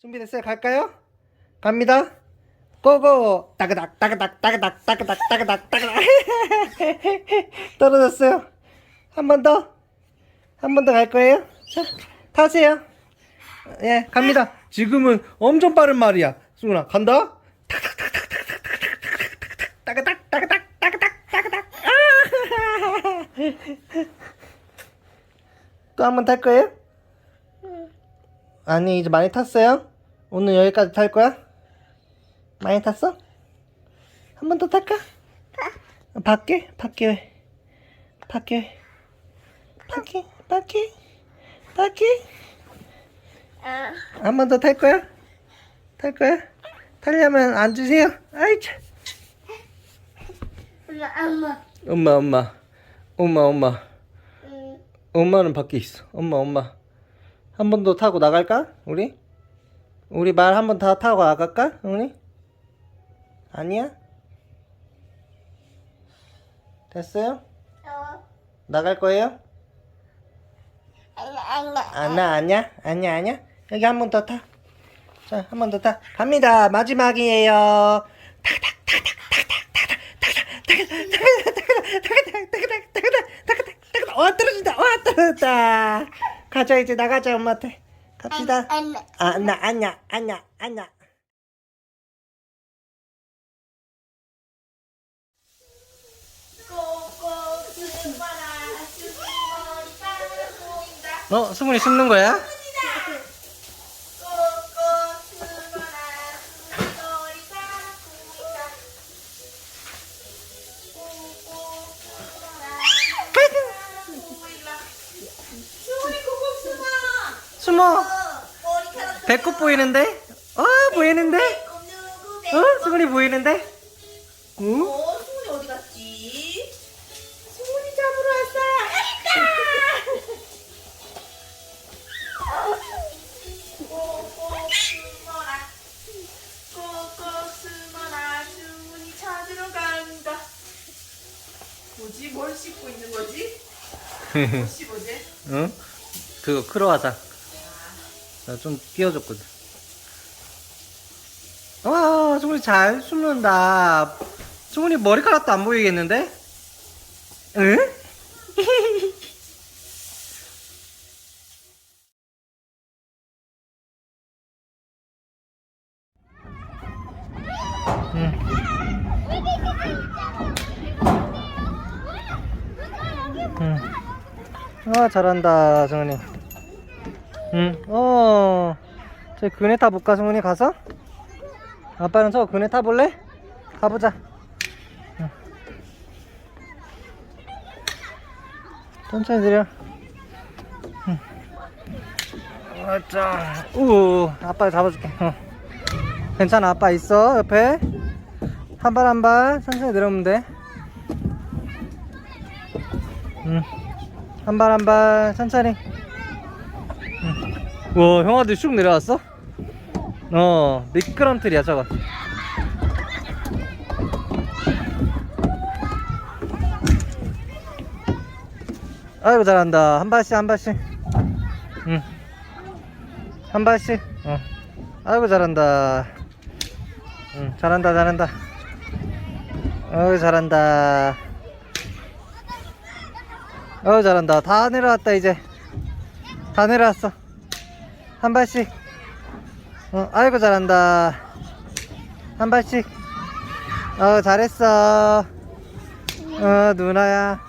준비됐어요? 갈까요? 갑니다. 고고! 따그닥, 따그닥, 따그닥, 따그닥, 따그닥, 따그닥. 떨어졌어요. 한 번 더. 한 번 더 갈 거예요. 자, 타세요. 예, 갑니다. 지금은 엄청 빠른 말이야. 승훈아, 간다. 따그닥, 따그닥, 따그닥, 따그닥. 아! 또한 번 탈 거예요? 아니, 이제 많이 탔어요? 오늘 여기까지 탈 거야? 많이 탔어? 한 번 더 탈까? 어, 밖에? 밖에 왜? 밖에 왜? 밖에? 밖에? 밖에? 한 번 더 탈 거야? 탈 거야? 타려면 앉으세요. 아이 참. 엄마, 엄마 엄마 엄마 엄마 응, 엄마는 밖에 있어. 엄마 엄마 한 번 더 타고 나갈까? 우리? 우리 말 한번 다 타고 나갈까? 우리? 아니야? 됐어요? 어, 나갈 거예요? 아나 아니야? 아니야 아니야? 여기 한 번 더 타. 자, 한 번 더 타. 갑니다. 마지막이에요. 와 떨어진다. 와 떨어졌다. 가자 이제 나가자 엄마한테. 갑시다. 안나, 아나 아냐 아냐 아냐. 어 승훈이 숨는 거야? 머리카락 배꼽 보이는데? 어 보이는데? 어 승훈이 보이는데? 응? 어, 수문이 어디 갔지? 수문이 잡으러 왔어요. 숨어라. 숨어라. 찾으러 간다. 뭐지? 뭘 씹고 있는 거지? 뭘 씹어지? 응? 그거 크로와상. 나좀 띄워줬거든. 와, 승훈이 잘 숨는다. 승훈이 머리카락도 안 보이겠는데? 응? 응. 아, 잘한다, 승훈이. 응, 어. 저 그네 타볼까, 승훈이 가서? 아빠는 저 그네 타볼래? 가보자. 응. 천천히 들여. 응. 아짜. 우, 아빠가 잡아줄게. 어. 괜찮아, 아빠 있어, 옆에. 한 발 한 발 천천히 내려오면 돼. 응. 한 발 한 발 천천히. 응. 와, 형아들 쑥 내려왔어? 어, 미끄럼틀이야 저거. 아이고 잘한다. 한 발씩 한 발씩. 응. 한 발씩. 어. 아이고 잘한다. 응, 잘한다 잘한다. 어이 잘한다. 어 잘한다 다 내려왔다 이제 다 내려왔어 한 발씩. 어 아이고 잘한다. 한 발씩. 어 잘했어. 어 누나야.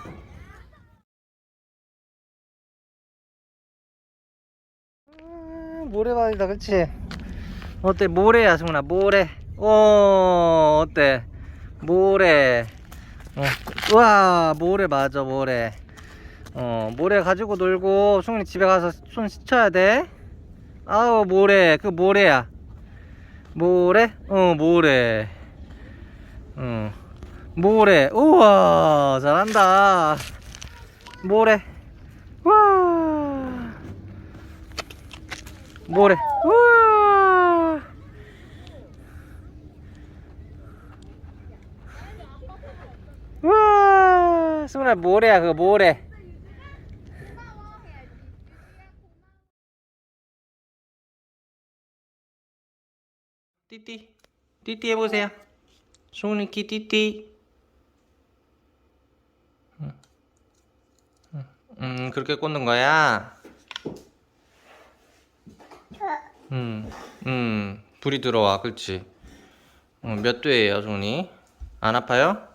음, 모래바위다 그치? 어때? 모래야 승훈아 모래. 어 어때? 모래. 어. 우와 모래 맞아 모래. 어 모래 가지고 놀고 승훈이 집에 가서 손 씻어야 돼 아우 모래. 그 모래야? 모래? 어 모래. 어. 모래. 우와 잘한다. 모래? 와. 모래? 우와. 와. 승훈아 모래야? 그거 모래 띠띠. 띠띠 해보세요. 송은이 키 띠띠. 음, 음, 음 그렇게 꽂는 거야? 음, 음 불이 들어와. 그렇지. 어, 몇 도예요 송은이? 안 아파요?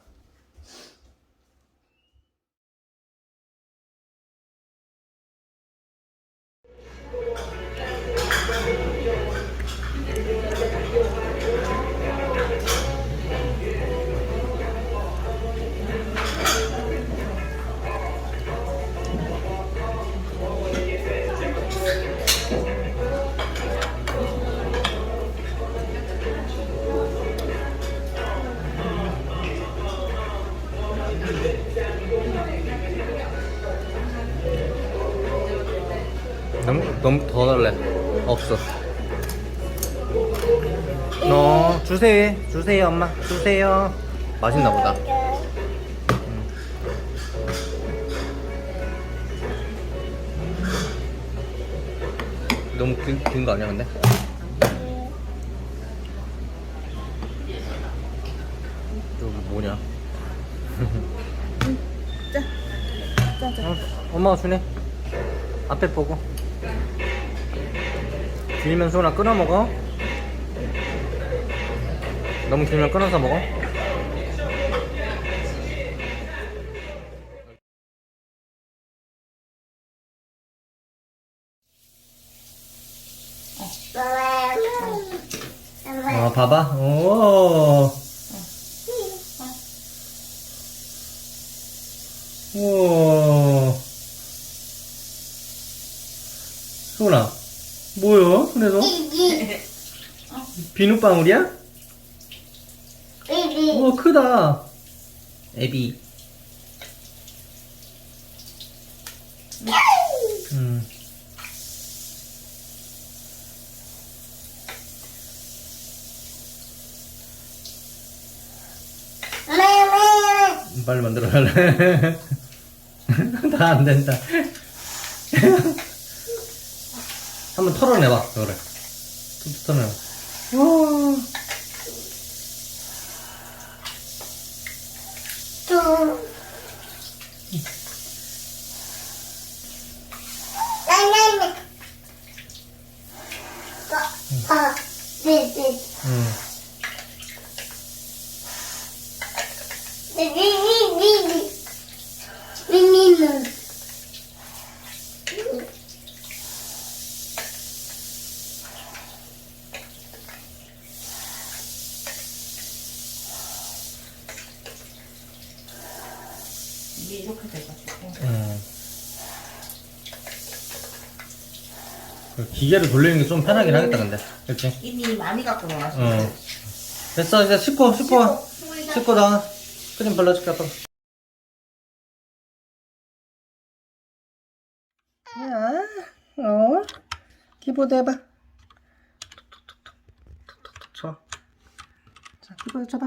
너무 더 달래 없어 너 주세요 주세요 엄마 주세요 맛있나 보다 너무 긴 거 아니야 근데? 여기 뭐냐? 어, 엄마가 주네. 앞에 보고. 길면 소나 끊어 먹어. 너무 길면 끊어서 먹어. 어, 봐봐. 오. 우와. 소나, 손에서? 비눗방울이야? 우와, 크다. 애비. 음. 빨리 만들어 달래. 다 안 된다. 한번 털어내봐, 그래. 툭툭 털어내봐. 와. 이렇게 돼가지고. 응. 그 기계를 돌리는 게 좀 편하긴 하겠다, 근데. 그치? 이미 많이 갖고 놀았어. 응. 됐어, 이제 씻고, 씻고. 씻고 나와. 크림 발라줄게, 아빠. 야, 어? 키보드 해봐. 톡톡톡톡톡톡톡 쳐. 자, 키보드 쳐봐.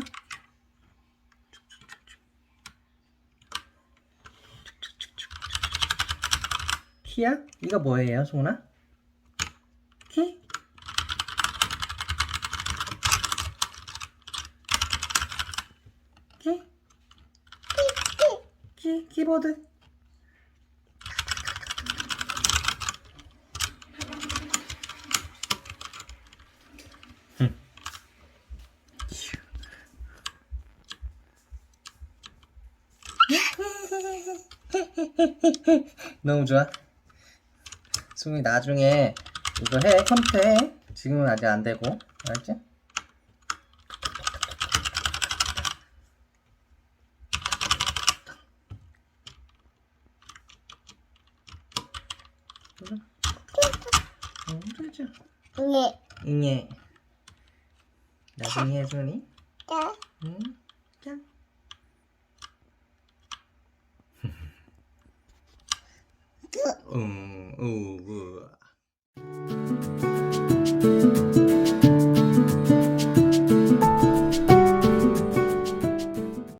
키야? 이거 뭐예요, 소은아? 키? 키? 키? 키보드? 너무 좋아. 승이 나중에 이거 해 컴퓨터 해. 지금은 아직 안 되고 알지? 응. 나중에 해주니? 응. 짠. 응, 우, 우.